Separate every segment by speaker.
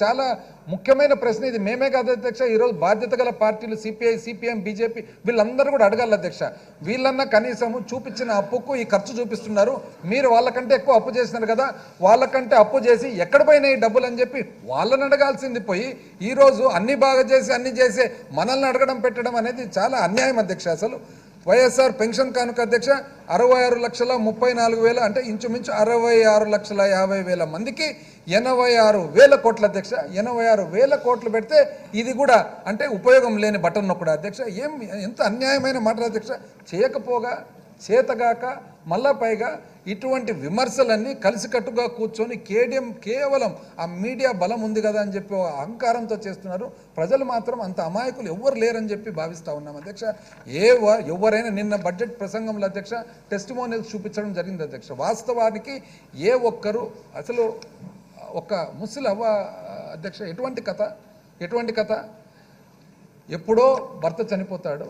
Speaker 1: చాలా ముఖ్యమైన ప్రశ్న ఇది. మేమే కాదు అధ్యక్ష ఈరోజు బాధ్యత గల పార్టీలు సిపిఐ సిపిఎం బీజేపీ వీళ్ళందరూ కూడా అడగాలి అధ్యక్ష. వీళ్ళన్నా కనీసము చూపించిన అప్పుకు ఈ ఖర్చు చూపిస్తున్నారు. మీరు వాళ్ళకంటే ఎక్కువ అప్పు చేసినారు కదా వాళ్ళకంటే అప్పు చేసి ఎక్కడ పోయినాయి ఈ డబ్బులు అని చెప్పి వాళ్ళని అడగాల్సింది పోయి ఈరోజు అన్ని బాగా చేసి అన్ని చేసి మనల్ని అడగడం పెట్టడం అనేది చాలా అన్యాయం అధ్యక్ష అసలు. వైఎస్ఆర్ పెన్షన్ కానుక అధ్యక్ష అరవై ఆరు లక్షల ముప్పై నాలుగు వేల అంటే ఇంచుమించు అరవై ఆరు లక్షల యాభై వేల మందికి ఎనభై ఆరు వేల కోట్ల అధ్యక్ష ఎనభై ఆరు వేల కోట్లు పెడితే ఇది కూడా అంటే ఉపయోగం లేని బటన్ నొక్కడు అధ్యక్ష. ఏం ఎంత అన్యాయమైన మాట అధ్యక్ష. చేయకపోగా చేతగాక మళ్ళా పైగా ఇటువంటి విమర్శలన్నీ కలిసికట్టుగా కూర్చొని కేడిఎం కేవలం ఆ మీడియా బలం ఉంది కదా అని చెప్పి అహంకారంతో చేస్తున్నారు. ప్రజలు మాత్రం అంత అమాయకులు ఎవ్వరు లేరని చెప్పి భావిస్తా ఉన్నాం అధ్యక్ష. ఏ ఎవరైనా నిన్న బడ్జెట్ ప్రసంగంలో అధ్యక్ష టెస్టిమోనియల్స్ చూపించడం జరిగింది అధ్యక్ష. వాస్తవానికి ఏ ఒక్కరు అసలు ఒక ముసలవ్వ అధ్యక్ష ఎటువంటి కథ ఎటువంటి కథ? ఎప్పుడో భర్త చనిపోతాడు.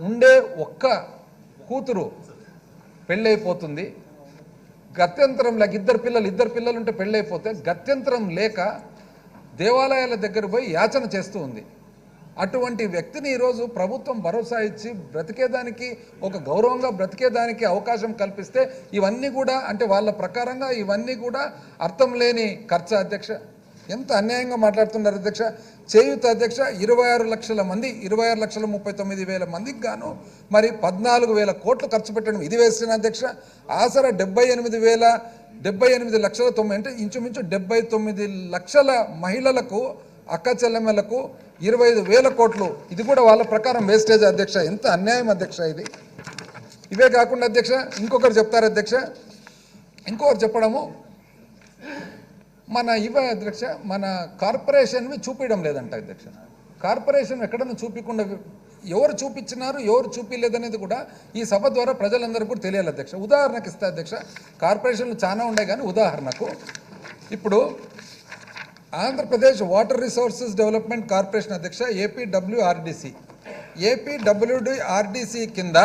Speaker 1: ఉండే ఒక్క కూతురు పెళ్ళైపోతుంది. గత్యంతరం లేక ఇద్దరు పిల్లలు ఇద్దరు పిల్లలు ఉంటే పెళ్ళైపోతే గత్యంతరం లేక దేవాలయాల దగ్గర పోయి యాచన చేస్తూ ఉంది. అటువంటి వ్యక్తిని ఈరోజు ప్రభుత్వం భరోసా ఇచ్చి బ్రతికేదానికి ఒక గౌరవంగా బ్రతికేదానికి అవకాశం కల్పిస్తే ఇవన్నీ కూడా అంటే వాళ్ళ ప్రకారంగా ఇవన్నీ కూడా అర్థం లేని ఖర్చు అధ్యక్ష. ఎంత అన్యాయంగా మాట్లాడుతున్నారు అధ్యక్ష? చేయూత అధ్యక్ష ఇరవై ఆరు లక్షల మంది ఇరవై ఆరు లక్షల ముప్పై తొమ్మిది వేల మందికి గాను మరి పద్నాలుగు వేల కోట్లు ఖర్చు పెట్టడం ఇది వేసిన అధ్యక్ష. ఆసరా డెబ్బై ఎనిమిది వేల డెబ్బై ఎనిమిది లక్షల తొమ్మిది అంటే ఇంచుమించు డెబ్బై తొమ్మిది లక్షల మహిళలకు అక్క చెల్లెమ్మలకు ఇరవై ఐదు వేల కోట్లు. ఇది కూడా వాళ్ళ ప్రకారం వేస్టేజ్ అధ్యక్ష. ఎంత అన్యాయం అధ్యక్ష ఇది. ఇవే కాకుండా అధ్యక్ష ఇంకొకరు చెప్తారు అధ్యక్ష. ఇంకొకరు చెప్పడము మన ఇవ అధ్యక్ష మన కార్పొరేషన్వి చూపించడం లేదంట అధ్యక్ష. కార్పొరేషన్ ఎక్కడన్నా చూపించకుండా ఎవరు చూపించినారు ఎవరు చూపించలేదనేది కూడా ఈ సభ ద్వారా ప్రజలందరూ కూడా తెలియాలి అధ్యక్ష. ఉదాహరణకు ఇస్తే అధ్యక్ష కార్పొరేషన్లు చాలా ఉండే కానీ ఉదాహరణకు ఇప్పుడు Andhra Pradesh water resources development corporation అధ్యక్ష ఏపీడబ్ల్యూఆర్డిసి. ఏపీడబ్ల్యూడిఆర్డిసి కింద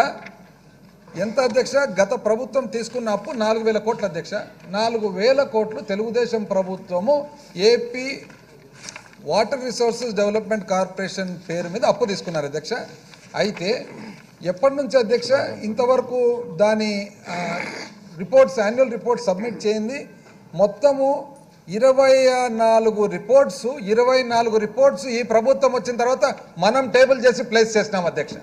Speaker 1: ఎంత అధ్యక్ష? గత ప్రభుత్వం తీసుకున్న అప్పు నాలుగు వేల కోట్ల అధ్యక్ష. నాలుగు వేల కోట్లు తెలుగుదేశం ప్రభుత్వము AP water resources development corporation పేరు మీద అప్పు తీసుకున్నారు అధ్యక్ష. అయితే ఎప్పటి నుంచి అధ్యక్ష? ఇంతవరకు దాని రిపోర్ట్స్ యాన్యువల్ రిపోర్ట్స్ సబ్మిట్ చేయింది. మొత్తము ఇరవై నాలుగు రిపోర్ట్స్ ఇరవై నాలుగు రిపోర్ట్స్ ఈ ప్రభుత్వం వచ్చిన తర్వాత మనం టేబుల్ చేసి ప్లేస్ చేసినాం అధ్యక్ష.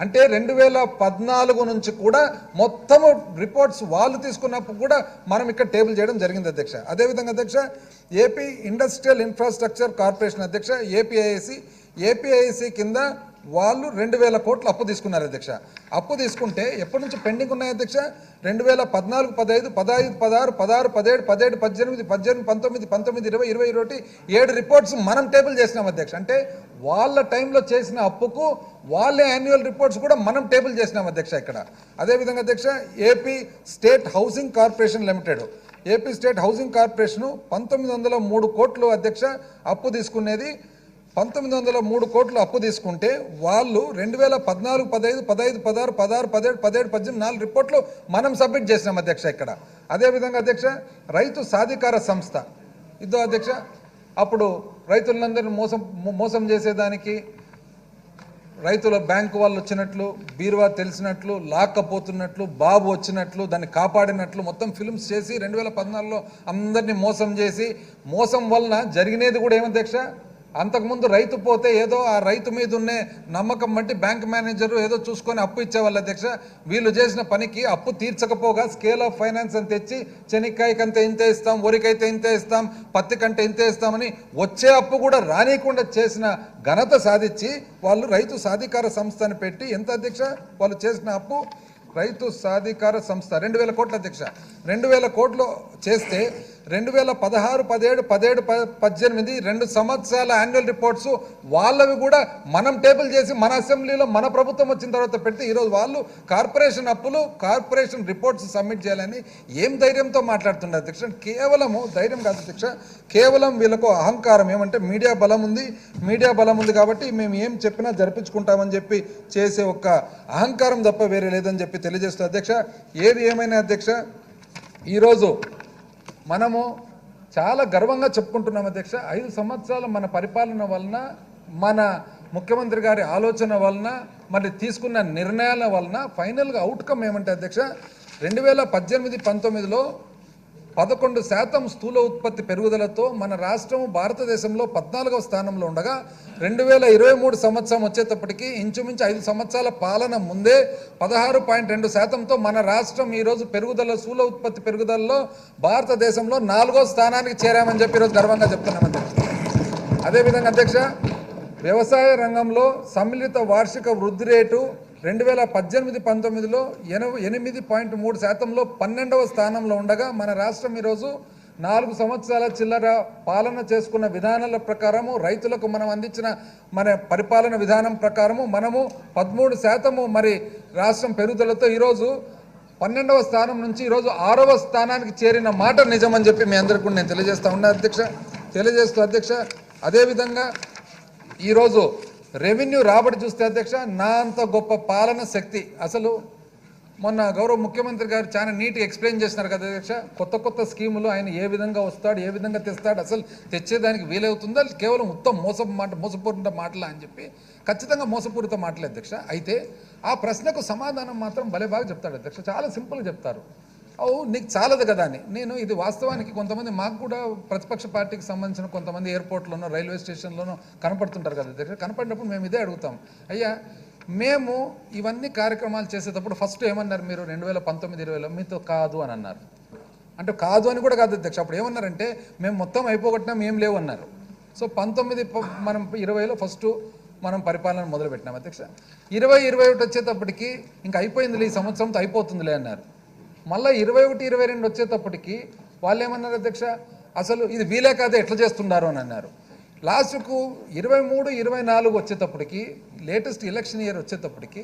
Speaker 1: అంటే రెండు వేల పద్నాలుగు నుంచి కూడా మొత్తము రిపోర్ట్స్ వాళ్ళు తీసుకున్నప్పుడు కూడా మనం ఇక్కడ టేబుల్ చేయడం జరిగింది అధ్యక్ష. అదేవిధంగా అధ్యక్ష ఏపీ ఇండస్ట్రియల్ ఇన్ఫ్రాస్ట్రక్చర్ కార్పొరేషన్ అధ్యక్ష ఏపీఐసి ఏపీఐసి కింద వాళ్ళు రెండు వేల కోట్లు అప్పు తీసుకున్నారు అధ్యక్ష. అప్పు తీసుకుంటే ఎప్పటి నుంచి పెండింగ్ ఉన్నాయి అధ్యక్ష? రెండు వేల పద్నాలుగు పదహైదు పదహైదు పదహారు పదహారు పదిహేడు పదిహేడు పద్దెనిమిది పద్దెనిమిది పంతొమ్మిది పంతొమ్మిది ఇరవై ఇరవై ఒకటి ఏడు రిపోర్ట్స్ మనం టేబుల్ చేసినాం అధ్యక్ష. అంటే వాళ్ళ టైంలో చేసిన అప్పుకు వాళ్ళే యాన్యువల్ రిపోర్ట్స్ కూడా మనం టేబుల్ చేసినాం అధ్యక్ష ఇక్కడ. అదేవిధంగా అధ్యక్ష AP state housing corporation limited AP state housing corporation పంతొమ్మిది వందల మూడు కోట్లు అధ్యక్ష అప్పు తీసుకునేది. పంతొమ్మిది వందల మూడు కోట్లు అప్పు తీసుకుంటే వాళ్ళు రెండు వేల పద్నాలుగు పదహైదు పదహైదు పదహారు పదహారు పదిహేడు పదిహేడు పద్దెనిమిది నాలుగు రిపోర్ట్లు మనం సబ్మిట్ చేసినాం అధ్యక్ష ఇక్కడ. అదేవిధంగా అధ్యక్ష రైతు సాధికార సంస్థ. ఇదో అధ్యక్ష అప్పుడు రైతులందరినీ మోసం మోసం చేసేదానికి రైతుల బ్యాంకు వాళ్ళు వచ్చినట్లు బీరువా తెలిసినట్లు లాక్కపోతున్నట్లు బాబు వచ్చినట్లు దాన్ని కాపాడినట్లు మొత్తం ఫిల్మ్స్ చేసి రెండు వేల పద్నాలుగులో అందరినీ మోసం చేసి మోసం వలన జరిగినది కూడా ఏమధ్యక్ష? అంతకుముందు రైతు పోతే ఏదో ఆ రైతు మీద ఉన్నే నమ్మకం బట్టి బ్యాంక్ మేనేజర్ ఏదో చూసుకొని అప్పు ఇచ్చేవాళ్ళు అధ్యక్ష. వీళ్ళు చేసిన పనికి అప్పు తీర్చకపోగా స్కేల్ ఆఫ్ ఫైనాన్స్ అని తెచ్చి చెనిక్కాయకంతే ఇంతే ఇస్తాం వరికైతే ఇంతే ఇస్తాం పత్తి కంటే ఇంతే ఇస్తామని వచ్చే అప్పు కూడా రానియకుండా చేసిన ఘనత సాధించి వాళ్ళు రైతు సాధికార సంస్థని పెట్టి ఎంత అధ్యక్ష? వాళ్ళు చేసిన అప్పు రైతు సాధికార సంస్థ. రెండు వేల కోట్ల అధ్యక్ష. రెండు వేల కోట్లు చేస్తే రెండు వేల పదహారు పదిహేడు పదిహేడు ప పద్దెనిమిది రెండు సంవత్సరాల యాన్యువల్ రిపోర్ట్స్ వాళ్ళవి కూడా మనం టేబుల్ చేసి మన అసెంబ్లీలో మన ప్రభుత్వం వచ్చిన తర్వాత పెడితే ఈరోజు వాళ్ళు కార్పొరేషన్ అప్పులు కార్పొరేషన్ రిపోర్ట్స్ సబ్మిట్ చేయాలని ఏం ధైర్యంతో మాట్లాడుతున్నారు అధ్యక్ష? కేవలము ధైర్యం కాదు అధ్యక్ష. కేవలం వీళ్ళకు అహంకారం ఏమంటే మీడియా బలం ఉంది మీడియా బలం ఉంది కాబట్టి మేము ఏం చెప్పినా జరిపించుకుంటామని చెప్పి చేసే ఒక అహంకారం తప్ప వేరే లేదని చెప్పి తెలియజేస్తుంది అధ్యక్ష. ఏది ఏమైనా అధ్యక్ష? ఈరోజు మనము చాలా గర్వంగా చెప్పుకుంటున్నాం అధ్యక్ష. ఐదు సంవత్సరాల మన పరిపాలన వలన మన ముఖ్యమంత్రి గారి ఆలోచన వలన మరి తీసుకున్న నిర్ణయాల వలన ఫైనల్గా అవుట్కమ్ ఏమంటే అధ్యక్ష రెండు వేల పద్దెనిమిది పంతొమ్మిదిలో పదకొండు శాతం స్థూల ఉత్పత్తి పెరుగుదలతో మన రాష్ట్రం భారతదేశంలో పద్నాలుగవ స్థానంలో ఉండగా రెండు వేల ఇరవై మూడు సంవత్సరం వచ్చేటప్పటికి ఇంచుమించు ఐదు సంవత్సరాల పాలన ముందే పదహారు పాయింట్ రెండు శాతంతో మన రాష్ట్రం ఈరోజు పెరుగుదల స్థూల ఉత్పత్తి పెరుగుదలలో భారతదేశంలో నాలుగో స్థానానికి చేరామని చెప్పి ఈరోజు గర్వంగా చెప్తున్నాం అధ్యక్ష అదేవిధంగా అధ్యక్ష వ్యవసాయ రంగంలో సమ్మిళిత వార్షిక వృద్ధి రేటు రెండు వేల పద్దెనిమిది పంతొమ్మిదిలో ఎనభై ఎనిమిది పాయింట్ మూడు శాతంలో పన్నెండవ స్థానంలో ఉండగా మన రాష్ట్రం ఈరోజు నాలుగు సంవత్సరాల చిల్లర పాలన చేసుకున్న విధానాల ప్రకారము రైతులకు మనం అందించిన మన పరిపాలన విధానం ప్రకారము మనము పదమూడు శాతము మరి రాష్ట్రం పెరుగుదలతో ఈరోజు పన్నెండవ స్థానం నుంచి ఈరోజు ఆరవ స్థానానికి చేరిన మాట నిజమని చెప్పి మీ అందరికీ కూడా నేను తెలియజేస్తా ఉన్నా అధ్యక్ష తెలియజేస్తూ అధ్యక్ష. అదేవిధంగా ఈరోజు రెవెన్యూ రాబడి చూస్తే అధ్యక్ష నా అంత గొప్ప పాలన శక్తి. అసలు మొన్న గౌరవ ముఖ్యమంత్రి గారు చాలా నీట్గా ఎక్స్ప్లెయిన్ చేసినారు కదా అధ్యక్ష కొత్త కొత్త స్కీములు ఆయన ఏ విధంగా వస్తాడు ఏ విధంగా తెస్తాడు అసలు తెచ్చేదానికి వీలవుతుందా కేవలం ఉత్తమ మోస మాట మోసపూరిత మాటలా అని చెప్పి ఖచ్చితంగా మోసపూరిత మాటలే అధ్యక్ష. అయితే ఆ ప్రశ్నకు సమాధానం మాత్రం భలే బాగా చెప్తాడు అధ్యక్ష చాలా సింపుల్గా చెప్తారు. అవు నీకు చాలదు కదా అని. నేను ఇది వాస్తవానికి కొంతమంది మాకు కూడా ప్రతిపక్ష పార్టీకి సంబంధించిన కొంతమంది ఎయిర్పోర్ట్లోనో రైల్వే స్టేషన్లోనో కనపడుతుంటారు కదా దగ్గర. కనపడినప్పుడు మేము ఇదే అడుగుతాం. అయ్యా మేము ఇవన్నీ కార్యక్రమాలు చేసేటప్పుడు ఫస్ట్ ఏమన్నారు మీరు? రెండు వేల పంతొమ్మిది ఇరవైలో మీతో కాదు అని అన్నారు. అంటే కాదు అని కూడా కాదు అధ్యక్ష. అప్పుడు ఏమన్నారంటే మేము మొత్తం అయిపోగొట్టినాం ఏం లేవు అన్నారు. సో పంతొమ్మిది ప- మనం ఇరవైలో ఫస్ట్ మనం పరిపాలన మొదలుపెట్టినాం అధ్యక్ష. ఇరవై ఇరవై ఒకటి వచ్చేటప్పటికి ఇంకా అయిపోయిందిలే ఈ సంవత్సరంతో అయిపోతుందిలే అన్నారు. మళ్ళీ ఇరవై ఒకటి ఇరవై రెండు వచ్చేటప్పటికి వాళ్ళు ఏమన్నారు అధ్యక్ష? అసలు ఇది వీలే కాదే ఎట్లా చేస్తున్నారు అని అన్నారు. లాస్ట్కు ఇరవై మూడు ఇరవై నాలుగు వచ్చేటప్పటికి లేటెస్ట్ ఎలక్షన్ ఇయర్ వచ్చేటప్పటికి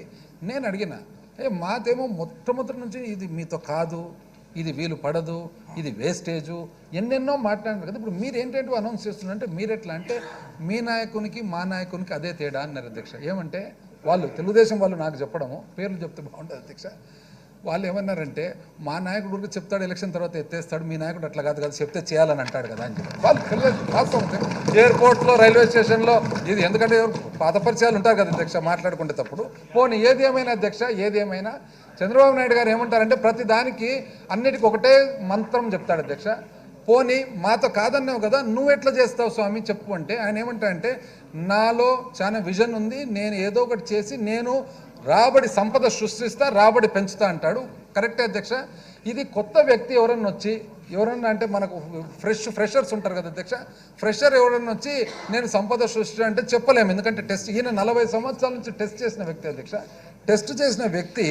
Speaker 1: నేను అడిగిన ఏ మాతేమో మొట్టమొదటి నుంచి ఇది మీతో కాదు ఇది వీలు పడదు ఇది వేస్టేజు ఎన్నెన్నో మాట్లాడారు కదా ఇప్పుడు మీరు ఏంటంటే అనౌన్స్ చేస్తున్నారంటే మీరు ఎట్లా అంటే మీ నాయకునికి మా నాయకునికి అదే తేడా అన్నారు అధ్యక్ష. ఏమంటే వాళ్ళు తెలుగుదేశం వాళ్ళు నాకు చెప్పడము పేర్లు చెప్తే బాగుంటుంది అధ్యక్ష. వాళ్ళు ఏమన్నారంటే మా నాయకుడు ఊరికే చెప్తాడు ఎలక్షన్ తర్వాత ఎత్తేస్తాడు మీ నాయకుడు అట్లా కాదు కదా చెప్తే చేయాలని అంటాడు కదా అని చెప్పి. వాళ్ళు తెలియదు వాస్తవం ఎయిర్పోర్ట్లో రైల్వే స్టేషన్లో ఇది ఎందుకంటే పాత పరిచయాలు ఉంటారు కదా అధ్యక్ష మాట్లాడుకుంటే తప్పుడు. పోనీ ఏది ఏమైనా అధ్యక్ష ఏది ఏమైనా చంద్రబాబు నాయుడు గారు ఏమంటారంటే ప్రతి దానికి అన్నిటికీ ఒకటే మంత్రం చెప్తాడు అధ్యక్ష. పోనీ మాతో కాదన్నావు కదా నువ్వు ఎట్లా చేస్తావు స్వామి చెప్పు అంటే ఆయన ఏమంటాడంటే నాలో చాలా విజన్ ఉంది నేను ఏదో ఒకటి చేసి నేను రాబడి సంపద సృష్టిస్తా రాబడి పెంచుతా అంటాడు. కరెక్టే అధ్యక్ష? ఇది కొత్త వ్యక్తి ఎవరన్నా వచ్చి ఎవరన్నా అంటే మనకు ఫ్రెష్ ఫ్రెషర్స్ ఉంటారు కదా అధ్యక్ష? ఫ్రెషర్ ఎవరన్నా వచ్చి నేను సంపద సృష్టి అంటే చెప్పలేము. ఎందుకంటే టెస్ట్ ఈయన నలభై సంవత్సరాల నుంచి టెస్ట్ చేసిన వ్యక్తి అధ్యక్ష. టెస్ట్ చేసిన వ్యక్తి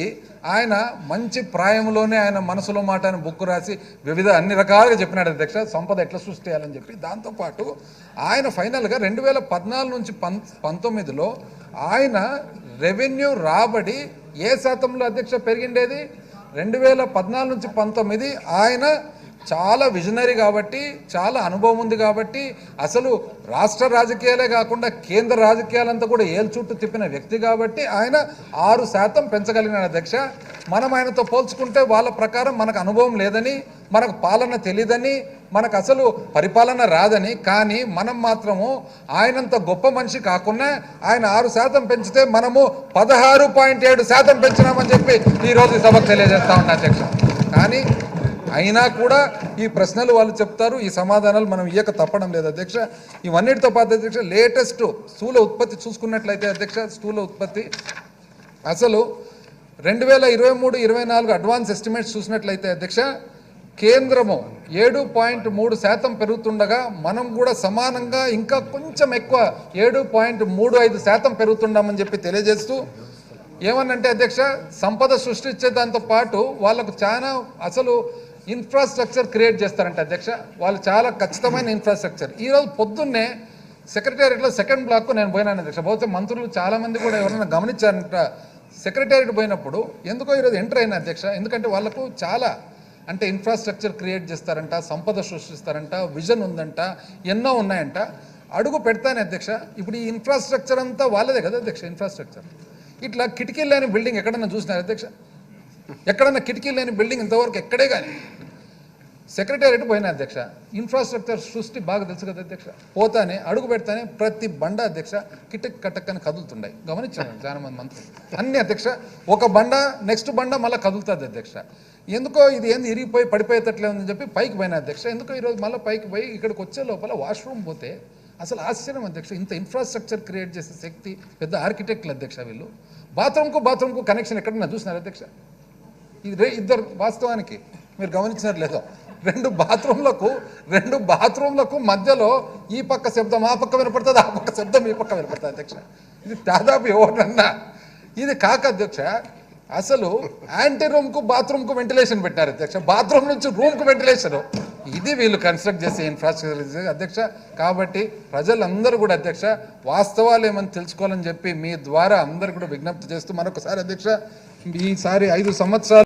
Speaker 1: ఆయన మంచి ప్రాయంలోనే ఆయన మనసులో మాట అని బుక్ రాసి వివిధ అన్ని రకాలుగా చెప్పినాడు అధ్యక్ష. సంపద ఎట్లా సృష్టి చేయాలని చెప్పి దాంతోపాటు ఆయన ఫైనల్గా రెండు వేల పద్నాలుగు నుంచి పం పంతొమ్మిదిలో ఆయన రెవెన్యూ రాబడి ఏ శాతంలో అధ్యక్ష పెరిగిండేది? రెండు వేల పద్నాలుగు నుంచి పంతొమ్మిది. ఆయన చాలా విజనరీ కాబట్టి చాలా అనుభవం ఉంది కాబట్టి అసలు రాష్ట్ర రాజకీయాలే కాకుండా కేంద్ర రాజకీయాలంతా కూడా ఏలు చుట్టూ తిప్పిన వ్యక్తి కాబట్టి ఆయన ఆరు శాతం పెంచగలిగిన అధ్యక్ష. మనం ఆయనతో పోల్చుకుంటే వాళ్ళ ప్రకారం మనకు అనుభవం లేదని మనకు పాలన తెలియదని మనకు అసలు పరిపాలన రాదని కానీ మనం మాత్రము ఆయనంత గొప్ప మనిషి కాకుండా ఆయన ఆరు శాతం పెంచితే మనము పదహారు పాయింట్ ఏడు శాతం పెంచినామని చెప్పి ఈరోజు సభకు తెలియజేస్తా ఉన్నా అధ్యక్ష. కానీ అయినా కూడా ఈ ప్రశ్నలు వాళ్ళు చెప్తారు ఈ సమాధానాలు మనం ఇయ్యక తప్పడం లేదు అధ్యక్ష. ఇవన్నిటితో పాటు అధ్యక్ష లేటెస్ట్ స్థూల ఉత్పత్తి చూసుకున్నట్లయితే అధ్యక్ష స్థూల ఉత్పత్తి అసలు రెండు వేల ఇరవై మూడు ఇరవై నాలుగు అడ్వాన్స్ ఎస్టిమేట్స్ చూసినట్లయితే అధ్యక్ష కేంద్రము ఏడు పాయింట్ మూడు శాతం పెరుగుతుండగా మనం కూడా సమానంగా ఇంకా కొంచెం ఎక్కువ ఏడు పాయింట్ మూడు ఐదు శాతం పెరుగుతుండామని చెప్పి తెలియజేస్తూ ఏమనంటే అధ్యక్ష సంపద సృష్టించే దాంతో పాటు వాళ్ళకు చాలా అసలు ఇన్ఫ్రాస్ట్రక్చర్ క్రియేట్ చేస్తారంట అధ్యక్ష. వాళ్ళు చాలా ఖచ్చితమైన ఇన్ఫ్రాస్ట్రక్చర్ ఈరోజు పొద్దున్నే సెక్రటేరియట్లో సెకండ్ బ్లాక్ నేను పోయినాను అధ్యక్ష. బహుశా మంత్రులు చాలామంది కూడా ఎవరైనా గమనించారంట. సెక్రటేరియట్ పోయినప్పుడు ఎందుకో ఈరోజు ఎంటర్ అయిన అధ్యక్ష? ఎందుకంటే వాళ్ళకు చాలా అంటే ఇన్ఫ్రాస్ట్రక్చర్ క్రియేట్ చేస్తారంట సంపద సృష్టిస్తారంట విజన్ ఉందంట ఎన్నో ఉన్నాయంట. అడుగు పెడతానే అధ్యక్ష. ఇప్పుడు ఈ ఇన్ఫ్రాస్ట్రక్చర్ అంతా వాళ్ళదే కదా అధ్యక్ష ఇన్ఫ్రాస్ట్రక్చర్ ఇట్లా కిటికీలు లేని బిల్డింగ్ ఎక్కడన్నా చూసినారు అధ్యక్ష? ఎక్కడన్నా కిటికీలు లేని బిల్డింగ్ ఇంతవరకు ఎక్కడే కానీ. సెక్రటేరియట్ పోయిన అధ్యక్ష ఇన్ఫ్రాస్ట్రక్చర్ సృష్టి బాగా తెలుసు కదా అధ్యక్ష. పోతానే అడుగు పెడతానే ప్రతి బండ అధ్యక్ష కిటక్ కటక్కని కదులుతుండయి. గమనించాను చాలా మంది మంత్రులు? అన్ని అధ్యక్ష ఒక బండ నెక్స్ట్ బండ మళ్ళీ కదులుతుంది అధ్యక్ష. ఎందుకో ఇది ఏంది ఇరిగిపోయి పడిపోయేటట్లే ఉందని చెప్పి పైకి పోయిన అధ్యక్ష. ఎందుకో ఈరోజు మళ్ళీ పైకి పోయి ఇక్కడికి వచ్చే లోపల వాష్రూమ్ పోతే అసలు ఆశ్చర్యం అధ్యక్ష. ఇంత ఇన్ఫ్రాస్ట్రక్చర్ క్రియేట్ చేసే శక్తి పెద్ద ఆర్కిటెక్ట్లు అధ్యక్ష వీళ్ళు. బాత్రూమ్కు బాత్రూమ్కు కనెక్షన్ ఎక్కడన్నా చూసినారు అధ్యక్ష? ఇది ఇద్దరు వాస్తవానికి మీరు గమనించినారు లేదో. రెండు బాత్రూమ్లకు రెండు బాత్రూమ్లకు మధ్యలో ఈ పక్క శబ్దం ఆ పక్క వినపడుతుంది ఆ పక్క శబ్దం ఈ పక్క వినపడుతుంది అధ్యక్ష. ఇది దాదాపు ఎవరన్నా ఇది కాక అధ్యక్ష అసలు యాంటీ రూమ్కు బాత్రూమ్కు వెంటిలేషన్ పెట్టారు అధ్యక్ష. బాత్రూమ్ నుంచి రూమ్కు వెంటిలేషన్. ఇది వీళ్ళు కన్స్ట్రక్ట్ చేసే ఇన్ఫ్రాస్ట్రక్చర్ అధ్యక్ష. కాబట్టి ప్రజలందరూ కూడా అధ్యక్ష వాస్తవాలు ఏమని తెలుసుకోవాలని చెప్పి మీ ద్వారా అందరు కూడా విజ్ఞప్తి చేస్తూ మరొకసారి అధ్యక్ష ఈసారి ఐదు సంవత్సరాలు